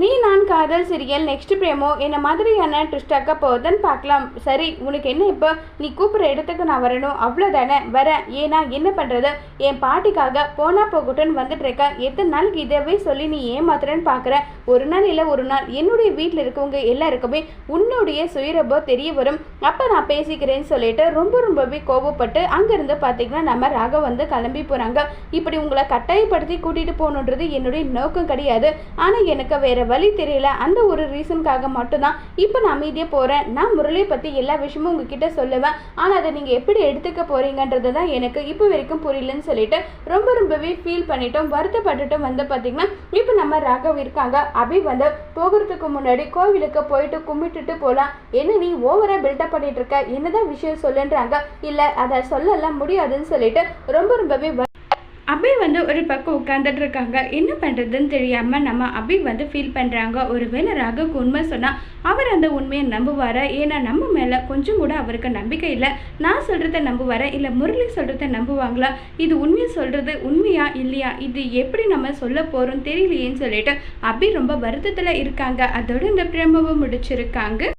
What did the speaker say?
நீ நான் காதல் சீரியல் நெக்ஸ்ட் பிரேமோ? என்ன மாதிரியான ட்விஸ்டாக்க போகுதுன்னு பார்க்கலாம். சரி உனக்கு என்ன இப்போ? நீ கூப்பிட்ற இடத்துக்கு நான் வரணும். அவ்வளோதானே வரேன் ஏன்னா என்ன பண்ணுறது என் பாட்டிக்காக போனா போகட்டும்னு வந்துட்டு இருக்க. எத்தனை நாளைக்கு இதவே சொல்லி நீ ஏமாத்துறேன்னு பார்க்குற? ஒரு நாள் இல்லை ஒரு நாள். என்னுடைய வீட்டில் இருக்கவங்க எல்லாருக்குமே உன்னுடைய சுயரபோ தெரிய வரும். அப்போ நான் பேசிக்கிறேன்னு சொல்லிட்டு ரொம்ப ரொம்பவே கோபப்பட்டு அங்கேருந்து பார்த்தீங்கன்னா நம்ம ராக வந்து கிளம்பி போகிறாங்க இப்படி உங்களை கட்டாயப்படுத்தி கூட்டிகிட்டு போகணுன்றது என்னுடைய நோக்கம் கிடையாது. ஆனால் எனக்கு வேறு வழி தெரியல. அந்த ஒரு ரீசனுக்காக மட்டும்தான் இப்போ நான் அமைதியாக போகிறேன் நான் முரளியை பற்றி எல்லா விஷயமும் உங்ககிட்ட சொல்லுவேன். ஆனால் அதை நீங்கள் எப்படி எடுத்துக்க போகிறீங்கன்றது தான் எனக்கு இப்போ வரைக்கும் புரியலன்னு சொல்லிட்டு ரொம்ப ரொம்பவே ஃபீல் பண்ணிட்டோம். வருத்தப்பட்டுட்டும். வந்து பார்த்தீங்கன்னா இப்போ நம்ம ராகவ் இருக்காங்க. அபி வந்து போகிறதுக்கு முன்னாடி கோவிலுக்கு போயிட்டு கும்பிட்டுட்டு போகலாம் என்ன நீ ஓவராக பில்டப் பண்ணிட்டு இருக்க? என்னதான் விஷயம் சொல்லுன்றாங்க. இல்லை அதை சொல்லலாம் முடியாதுன்னு சொல்லிட்டு ரொம்ப ரொம்பவே அபி வந்து ஒரு பக்கம் உட்காந்துட்டு இருக்காங்க. என்ன பண்ணுறதுன்னு தெரியாமல் நம்ம அபி வந்து ஃபீல் பண்ணுறாங்க ஒருவேளை ராகுக்கு உண்மை சொன்னால் அவர் அந்த உண்மையை நம்புவாரா? ஏன்னா நம்ம மேலே கொஞ்சம் கூட அவருக்கு நம்பிக்கை இல்லை. நான் சொல்கிறத நம்புவாரா? இல்லை முரளி சொல்கிறத நம்புவாங்களா? இது உண்மையை சொல்கிறது உண்மையா இல்லையா? இது எப்படி நம்ம சொல்ல போகிறோம் தெரியலையேன்னு சொல்லிட்டு அபி ரொம்ப வருத்தத்தில் இருக்காங்க. அதோட இந்த பிரமவை முடிச்சிருக்காங்க.